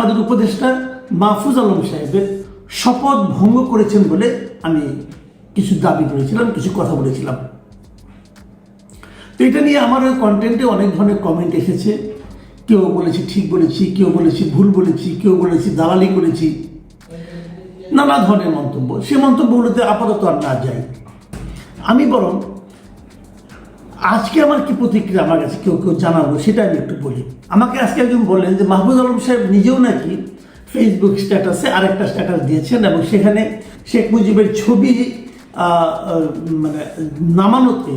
আমাদের উপদেষ্টা মাহফুজ আলম সাহেবের শপথ ভঙ্গ করেছেন বলে আমি কিছু দাবি করেছিলাম, কিছু কথা বলেছিলাম। তো এটা নিয়ে আমার ওই কন্টেন্টে অনেক ধরনের কমেন্ট এসেছে। কেউ বলেছি ঠিক বলেছি, কেউ বলেছি ভুল বলেছি, কেউ বলেছি দালালি করেছি। নানা ধরনের মন্তব্য। সে মন্তব্যগুলোতে আপাতত আর না যাই। আমি বরং আজকে আমার কি প্রতিক্রিয়া আমার কাছে? কেউ কেউ জানাব সেটা আমি একটু বলি। আমাকে আজকে একজন বললেন যে মাহবুব আলম সাহেব নিজেও নাকি ফেসবুক স্ট্যাটাসে আরেকটা স্ট্যাটাস দিয়েছেন এবং সেখানে শেখ মুজিবের ছবি মানে নামানোতে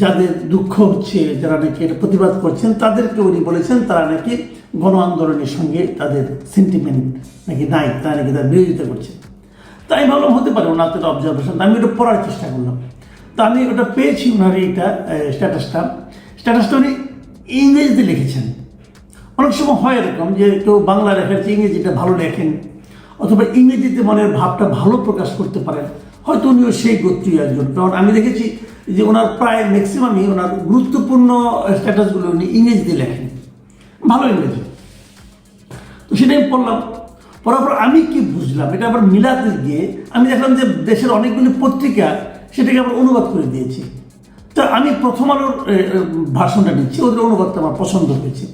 যাদের দুঃখ হচ্ছে, যারা নাকি এটা প্রতিবাদ করছেন, তাদেরকে উনি বলেছেন তারা নাকি গণ আন্দোলনের সঙ্গে তাদের সেন্টিমেন্ট নাকি নাই, তারা নাকি তার বিরোধিতা করছে। তাই ভাবলাম হতে পারে ওনার অবজারভেশন আমি এটা পড়ার চেষ্টা করলাম। তো আমি ওটা পেয়েছি ওনার এইটা স্ট্যাটাসটা স্ট্যাটাসটা উনি ইংরেজিতে লিখেছেন। অনেক সময় হয় এরকম যে কেউ বাংলা লেখার চেয়ে ইংরেজিটা ভালো লেখেন, অথবা ইংরেজিতে মনের ভাবটা ভালো প্রকাশ করতে পারেন। হয়তো উনিও সেই গোত্রীয় একজন। কারণ আমি দেখেছি যে ওনার প্রায় ম্যাক্সিমামই ওনার গুরুত্বপূর্ণ স্ট্যাটাসগুলো উনি ইংরেজিতে লেখেন। ভালো ইংরেজি। তো সেটা আমি পড়লাম। পড়ার পর আমি কি বুঝলাম? এটা আবার মিলাতে গিয়ে আমি দেখলাম যে দেশের অনেকগুলি পত্রিকা সেটাকে আবার অনুবাদ করে দিয়েছি। তা আমি প্রথম আলোর ভাষণটা নিচ্ছি ওদের অনুবাদটা আমার পছন্দ হয়েছে।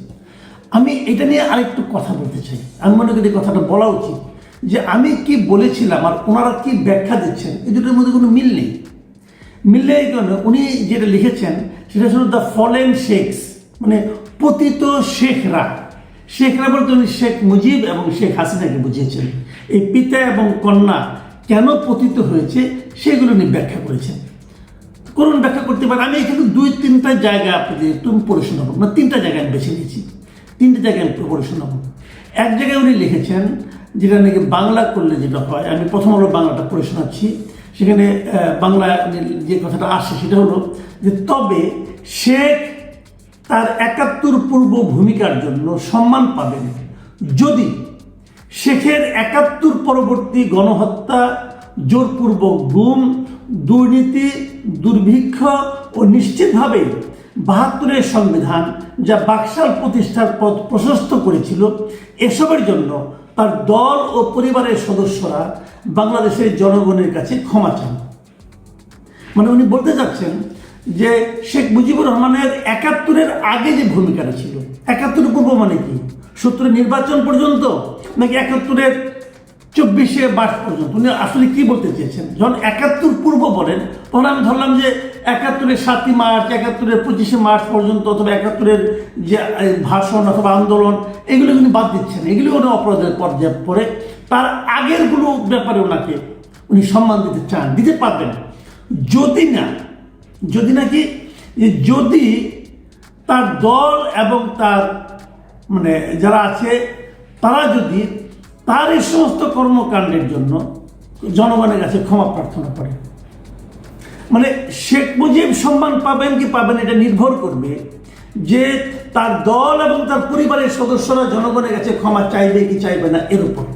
আমি এটা নিয়ে আরেকটু কথা বলতে চাই। আমি মনে করি কথাটা বলা উচিত যে আমি কি বলেছিলাম আর ওনারা কি ব্যাখ্যা দিচ্ছেন, এই দুটোর মধ্যে কোনো মিল নেই। মিললে এই কারণে উনি যেটা লিখেছেন, সেটা ছিল দ্য ফলেন শেখস মানে পতিত শেখরা। শেখরা বলতে উনি শেখ মুজিব এবং শেখ হাসিনাকে বুঝিয়েছেন। এই পিতা এবং কন্যা কেন পতিত হয়েছে সেগুলো নিয়ে ব্যাখ্যা করেছেন। করুন ব্যাখ্যা করতে পারেন। আমি এখানে দুই, তিনটা জায়গা আপনাদের একটু পড়ে শোনাবো। মানে তিনটা জায়গায় আমি বেছে নিয়েছি। তিনটা জায়গায় আমি পড়ে শোনাবো। এক জায়গায় উনি লিখেছেন যেটা নাকি বাংলা করলে যেটা হয়, আমি প্রথম হলো বাংলাটা পড়ে শোনাচ্ছি। সেখানে বাংলা যে কথাটা আসে সেটা হলো যে, তবে শেখ তার একাত্তর পূর্ব ভূমিকার জন্য সম্মান পাবেন যদি শেখের একাত্তর পরবর্তী গণহত্যা, জোরপূর্বক গুম, দুর্নীতি, দুর্ভিক্ষ ও নিশ্চিতভাবে বাহাত্তরের সংবিধান যা বাকশাল প্রতিষ্ঠার পথ প্রশস্ত করেছিল, এসবের জন্য তার দল ও পরিবারের সদস্যরা বাংলাদেশের জনগণের কাছে ক্ষমা চান। মানে উনি বলতে চাচ্ছেন যে শেখ মুজিবুর রহমানের একাত্তরের আগে যে ভূমিকাটা ছিল, একাত্তর পূর্ব মানে কি? সত্তরের নির্বাচন পর্যন্ত নাকি একাত্তরের চব্বিশে মার্চ পর্যন্ত? উনি আসলে কি বলতে চেয়েছেন? যখন একাত্তর পূর্ব বলেন, তখন আমি ধরলাম যে একাত্তরের সাতই মার্চ, একাত্তরের পঁচিশে মার্চ পর্যন্ত অথবা একাত্তরের যে ভাষণ অথবা আন্দোলন, এগুলো কিন্তু বাদ দিচ্ছেন। এগুলো উনি অপরাধের পর্যায়ে পড়ে। তার আগেরগুলো ব্যাপারে ওনাকে উনি সম্মান দিতে চান, দিতে পারবেন। যদি না, যদি নাকি যদি তার দল এবং তার মানে যারা আছে তারা যদি তার এই সমস্ত কর্মকাণ্ডের জন্য জনগণের কাছে ক্ষমা প্রার্থনা করে মানে শেখ মুজিব সম্মান পাবেন কি পাবেন এটা নির্ভর করবে যে তার দল এবং তার পরিবারের সদস্যরা জনগণের কাছে ক্ষমা চাইবে কি চাইবে না এর উপর।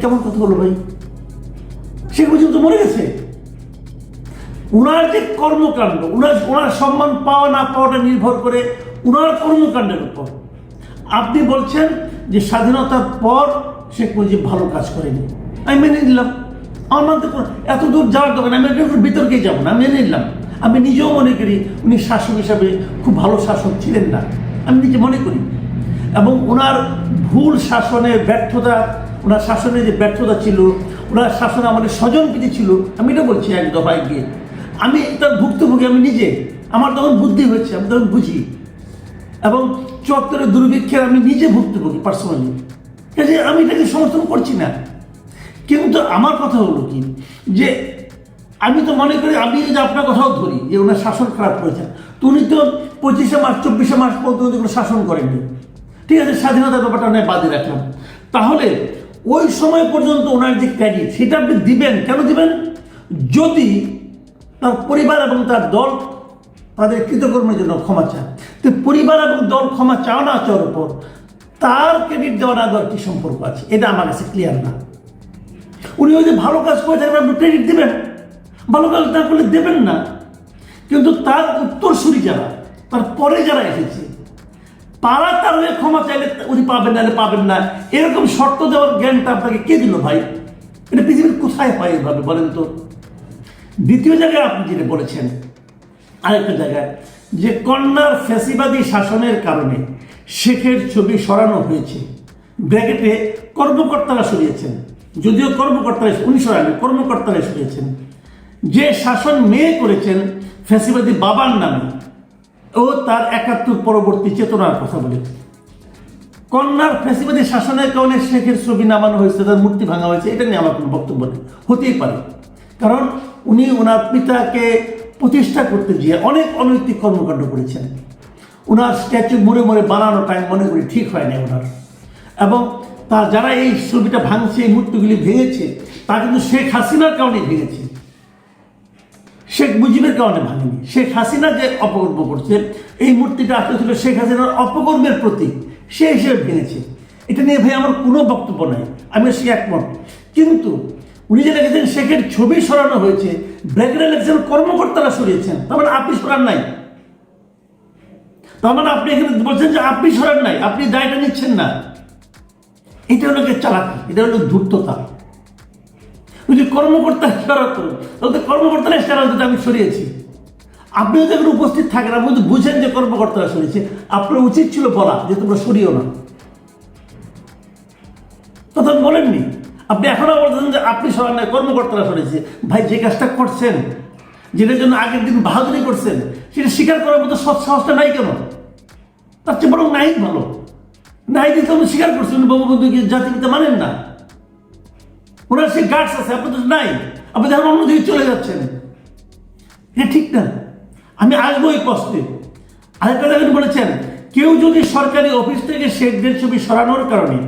কেমন কথা হলো ভাই? শেখ মুজিব তো মরে গেছে। উনার যে কর্মকাণ্ড, উনার ওনার সম্মান পাওয়া না পাওয়াটা নির্ভর করে উনার কর্মকাণ্ডের উপর। আপনি বলছেন যে স্বাধীনতার পর শেখ মুজিব ভালো কাজ করেনি। আমি মেনে নিলাম। আমার মানতে এত দূর যাওয়ার দরকার আমি একটু বিতর্কে যাব না। মেনে নিলাম। আমি নিজেও মনে করি উনি শাসক হিসাবে খুব ভালো শাসক ছিলেন না। আমি নিজে মনে করি। এবং ওনার ভুল শাসনের ব্যর্থতা, ওনার শাসনের যে ব্যর্থতা ছিল, ওনার শাসনে আমাদের স্বজনপ্রীতি ছিল, আমি এটা বলছি এক দফায় গিয়ে। আমি তার ভুক্তভোগী, আমি নিজে। আমার তখন বুদ্ধি হয়েছে, আমি তখন বুঝি। এবং চুয়াত্তরের দুর্ভিক্ষের আমি নিজে ভুক্তভোগী পার্সোনালি কাজে আমি এটাকে সমর্থন করছি না। কিন্তু আমার কথা হলো কি, যে আমি তো মনে করি, আমি যদি আপনার কথাও ধরি, যে ওনার শাসন খারাপ করেছেন, তো উনি তো পঁচিশে মার্চ, চব্বিশে মার্চ পর্যন্ত কোনো শাসন করেননি। ঠিক আছে, স্বাধীনতার ব্যাপারটা নয় বাদে রাখলাম। তাহলে ওই সময় পর্যন্ত ওনার যে ক্রেডিট সেটা আপনি দিবেন? কেন দিবেন? যদি তার পরিবার এবং তার দল তাদের কৃতকর্মের জন্য ক্ষমা চান তো পরিবার এবং দল ক্ষমা চাও না চাওয়ার উপর তার ক্রেডিট দেওয়া না দেওয়ার কি সম্পর্ক আছে? এটা আমার কাছে ক্লিয়ার না। উনি ওই যে ভালো কাজ করে থাকবেন, আপনি ক্রেডিট দেবেন। ভালো কাজ না করলে দেবেন না। কিন্তু তার উত্তরসূরি যারা, তার পরে যারা এসেছে পাড়া তার হয়ে ক্ষমা চাইলে উনি পাবেন না পাবেন না। এরকম শর্ত দেওয়ার জ্ঞানটা আপনাকে কে দিল ভাই? এটা পৃথিবীর কোথায় হয় এভাবে বলেন তো? দ্বিতীয় জায়গায় আপনি যেটা বলেছেন আরেকটা জায়গায়, যে কন্যার ফ্যাসিবাদী শাসনের কারণে শেখের ছবি সরানো হয়েছে। ব্র্যাকেটে কর্মকর্তারা সরিয়েছেন। যদিও কর্মকর্তারা উনি সরাননি কর্মকর্তারা সরিয়েছেন। যে শাসন মেয়ে করেছেন ফ্যাসিবাদী বাবার নামে, ও তার একাত্তর পরবর্তী চেতনার কথা বলে। কন্যার ফ্যাসিবাদী শাসনের কারণে শেখের ছবি নামানো হয়েছে, তার মূর্তি ভাঙা হয়েছে, এটা নিয়ে আমার কোনো বক্তব্য নেই। হতেই পারে। কারণ উনি ওনার পিতাকে প্রতিষ্ঠা করতে গিয়ে অনেক অনৈতিক কর্মকাণ্ড করেছেন। ওনার স্ট্যাচু মুড়ে মুড়ে বানানোটা আমি মনে করি ঠিক হয় না ওনার এবং তার যারা এই ছবিটা ভাঙছে, এই মূর্তিগুলি ভেঙেছে, তা কিন্তু শেখ হাসিনার কারণে ভেঙেছে। শেখ মুজিবের কারণে ভাঙেনি। শেখ হাসিনা যে অপকর্ম করছে, এই মূর্তিটা আসলে ছিল শেখ হাসিনার অপকর্মের প্রতীক। সে হিসেবে ভেঙেছে। এটা নিয়ে ভাই আমার কোনো বক্তব্য নাই। আমি সে একমত। কিন্তু উনি যে লিখেছেন শেখের ছবি সরানো হয়েছে ব্র্যাকেটে লিখেছেন কর্মকর্তারা সরিয়েছেন, তার মানে আপনি সরান নাই। তার মানে আপনি এখানে বলছেন যে আপনি সরান নাই, আপনি দায়টা নিচ্ছেন না। এটা হলো চালাকি, এটা হলো ধূর্ততা। যদি কর্মকর্তা সরাতো তাহলে কর্মকর্তারা সরাতে আমি সরিয়েছি। আপনিও তো এখানে উপস্থিত থাকেন, আপনি তো বুঝেন যে কর্মকর্তারা সরিয়েছে, আপনার উচিত ছিল বলা যে তোমরা সরিও না। তখন বলেননি আপনি এখনও বলছেন যে আপনি সরান নাই কর্মকর্তারা সরেছে। ভাই, যে কাজটা করছেন, যেটার জন্য আগের দিন বাহাদুরি করছেন, সেটা স্বীকার করার মতো সৎ সাহসটা নাই কেন? তার চেয়ে বরং নাই ভালো। নাই দিতে আপনি স্বীকার করছেন বঙ্গবন্ধুকে জাতিপিতা মানেন না? ওনার সেই গার্ডস আছে, আপনাদের নাই। আপনি দেখেন অন্যদিকে চলে যাচ্ছেন। এটা ঠিক না। আমি আসব এই কষ্টে আরেকটা দেখেন বলেছেন কেউ যদি সরকারি অফিস থেকে শেখদের ছবি সরানোর কারণে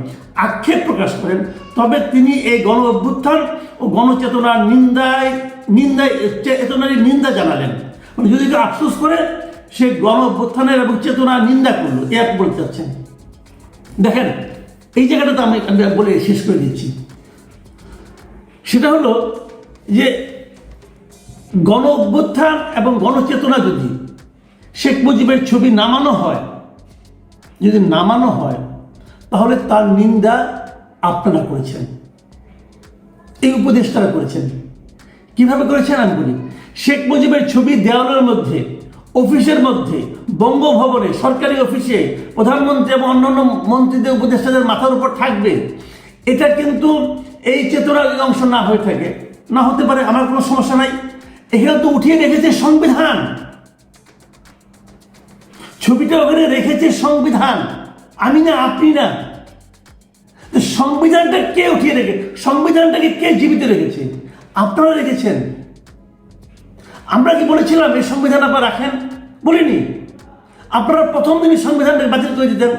আক্ষেপ প্রকাশ করেন, তবে তিনি এই গণ অভ্যুত্থান ও গণচেতনার নিন্দায় নিন্দায়, চেতনারই নিন্দা জানালেন। মানে যদি কেউ আফসোস করে, সে গণ অভ্যুত্থানের এবং চেতনার নিন্দা করল। এ আপনি বলতে চাচ্ছেন। দেখেন, এই জায়গাটা তো আমি বলে শেষ করে দিচ্ছি। সেটা হলো যে গণ অভ্যুত্থান এবং গণচেতনা যদি শেখ মুজিবের ছবি নামানো হয় যদি নামানো হয়, তাহলে তার নিন্দা আপনারা করেছেন। এই উপদেষ্টারা করেছেন। কীভাবে করেছেন আমি বলি, শেখ মুজিবের ছবি দেওয়ালের মধ্যে, অফিসের মধ্যে, বঙ্গভবনে, সরকারি অফিসে, প্রধানমন্ত্রী এবং অন্যান্য মন্ত্রীদের, উপদেষ্টাদের মাথার উপর থাকবে। এটা কিন্তু এই চেতনার অংশ না হয়ে থাকে। না হতে পারে, আমার কোনো সমস্যা নাই। এখানে তো উঠিয়ে রেখেছে সংবিধান। ছবিটা ওখানে রেখেছে সংবিধান। আমি না, আপনি না। সংবিধানটা কে উঠিয়ে রেখে সংবিধানটাকে কে জীবিত রেখেছে? আপনারা রেখেছেন। আমরা কি বলেছিলাম এই সংবিধান আপনারা রাখেন? বলিনি। আপনারা প্রথম দিনই সংবিধানটাকে বাতিল করে দিতেন।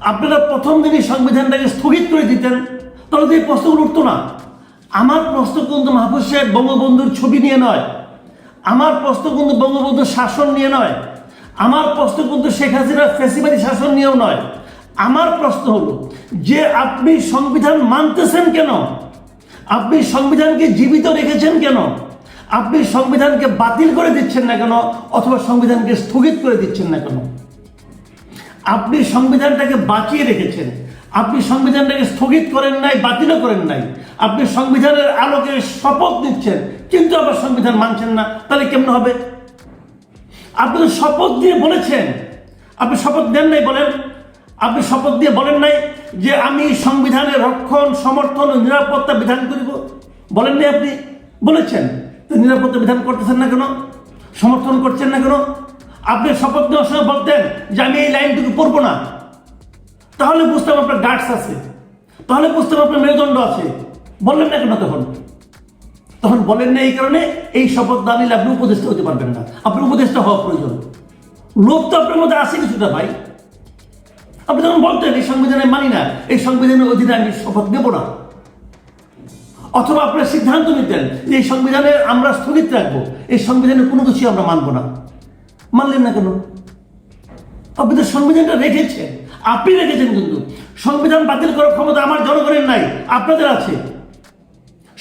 আপনারা প্রথম দিনই সংবিধানটাকে স্থগিত করে দিতেন। তাহলে তো এই প্রশ্নগুলো উঠতো না। আমার প্রশ্ন কিন্তু মাহফুজ সাহেব বঙ্গবন্ধুর ছবি নিয়ে নয়। আমার প্রশ্ন কিন্তু বঙ্গবন্ধুর শাসন নিয়ে নয়। আমার প্রশ্ন কিন্তু শেখ হাসিনার ফেসিবাদী শাসন নিয়েও নয়। আমার প্রশ্ন হলো, যে আপনি সংবিধান মানতেছেন কেন? আপনি সংবিধানকে জীবিত রেখেছেন কেন? আপনি সংবিধানকে বাতিল করে দিচ্ছেন না কেন? অথবা সংবিধানকে স্থগিত করে দিচ্ছেন না কেন? আপনি সংবিধানটাকে বাঁচিয়ে রেখেছেন। আপনি সংবিধানটাকে স্থগিত করেন নাই, বাতিলও করেন নাই। আপনি সংবিধানের আলোকে শপথ নিচ্ছেন, কিন্তু আবার সংবিধান মানছেন না। তাহলে কেমন হবে? আপনি তো শপথ দিয়ে বলেছেন। আপনি শপথ দেন নাই বলেন। আপনি শপথ দিয়ে বলেন নাই যে আমি সংবিধানের রক্ষণ, সমর্থন ও নিরাপত্তা বিধান করিব। বলেন নাই আপনি। বলেছেন। তো নিরাপত্তা বিধান করতেছেন না কেন? সমর্থন করছেন না কেন? আপনি শপথ নেওয়ার সময় বলতেন যে আমি এই লাইনটুকু পড়ব না। তাহলে বুঝতাম আপনার গার্ডস আছে। তাহলে বুঝতাম আপনার মেরুদণ্ড আছে। বললেন না কেন তখন? তখন বলেন না এই কারণে এই শপথ না নিলে আপনি উপদেষ্টা হতে পারবেন না। আপনি উপদেষ্টা হওয়া প্রয়োজন। লোক তো আপনার মধ্যে আসে কিছুটা ভাই। আপনি তখন বলতেন, এই সংবিধানে মানি না, এই সংবিধানের অধীনে আমি শপথ নেব না। অথবা আপনার সিদ্ধান্ত নিতেন যে এই সংবিধানে আমরা স্থগিত রাখব, এই সংবিধানের কোনো কিছুই আমরা মানবো না। মানলেন না কেন? আপনি তো সংবিধানটা রেখেছেন। আপনি রেখেছেন কিন্তু। সংবিধান বাতিল করার ক্ষমতা আমার জনগণের নাই, আপনাদের আছে।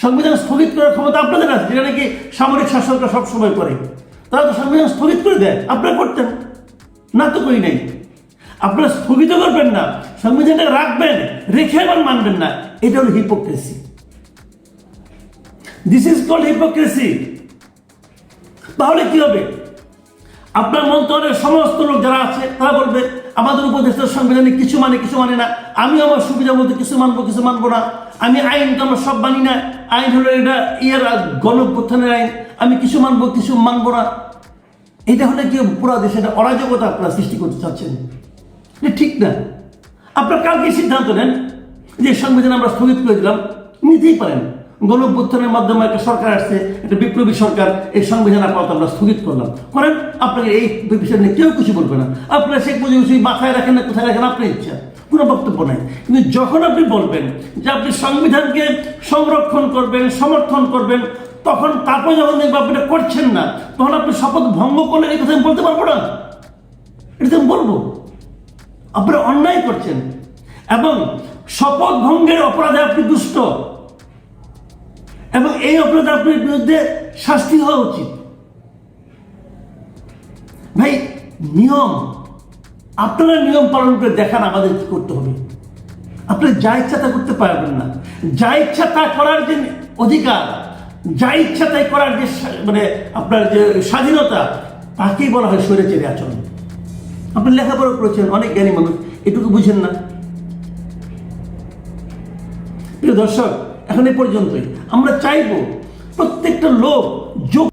সংবিধান স্থগিত করার ক্ষমতা আপনাদের আছে, যেটা নাকি সামরিক শাসকরা সবসময় করে। তারা তো সংবিধান স্থগিত করে দেয়, আপনারা করতেন। না তো করি নাই। আপনারা স্থগিত করবেন না সংবিধানটা রাখবেন, রেখে আবার মানবেন না, এটা হলো hypocrisy this is called hypocrisy তাহলে কি হবে? আপনার মন্ত্রণের সমস্ত লোক যারা আছে, তারা বলবে, আমাদের উপদেষ্টার সংবিধানে কিছু মানে কিছু মানে না। আমি আমার সুবিধা মতো কিছু মানবো কিছু মানবো না। আমি আইন তো আমরা সব মানি না। আইন হলো এটা ইয়ের গণপ্রথানের আইন। আমি কিছু মানবো কিছু মানবো না। এটা হলে কি পুরো দেশে একটা অরাজকতা আপনারা সৃষ্টি করতে চাচ্ছেন? ঠিক না। আপনার কালকে সিদ্ধান্ত নেন যে সংবিধান আমরা স্থগিত করে দিলাম। নিতেই পারেন। গণঅভ্যুত্থানের মাধ্যমে একটা সরকার আসছে, একটা বিপ্লবী সরকার। এই সংবিধান আপাতত আমরা স্থগিত করলাম। করেন আপনাকে এই বিষয় নিয়ে কেউ কিছু বলবে না। আপনারা শেখ রহমান মাথায় রাখেন না, কোথায় রাখেন, আপনার ইচ্ছা। কোনো বক্তব্য নাই। কিন্তু যখন আপনি বলবেন যে আপনি সংবিধানকে সংরক্ষণ করবেন, সমর্থন করবেন, তখন তারপরে যখন দেখবেন আপনি করছেন না, তখন আপনি শপথ ভঙ্গ করলে এই কথা আমি বলতে পারব না। এটা আমি বলব। আপনারা অন্যায় করছেন। এবং শপথ ভঙ্গের অপরাধে আপনি দুষ্ট। এবং এই অপরাধে আপনার বিরুদ্ধে শাস্তি হওয়া উচিত। ভাই, নিয়ম আপনারা নিয়ম পালন করে দেখান আমাদের কি করতে হবে। আপনি যা ইচ্ছা তা করতে পারবেন না। যা ইচ্ছা তা করার যে অধিকার, যা ইচ্ছা তাই করার যে মানে আপনার যে স্বাধীনতা, তাকেই বলা হয় স্বৈরাচারী আচরণ। আপনি লেখাপড়া করেছেন, অনেক জ্ঞানী মানুষ, এটুকু বুঝেন না। প্রিয় দর্শক, এখন এ পর্যন্তই। আমরা চাইব প্রত্যেকটা লোক যোগ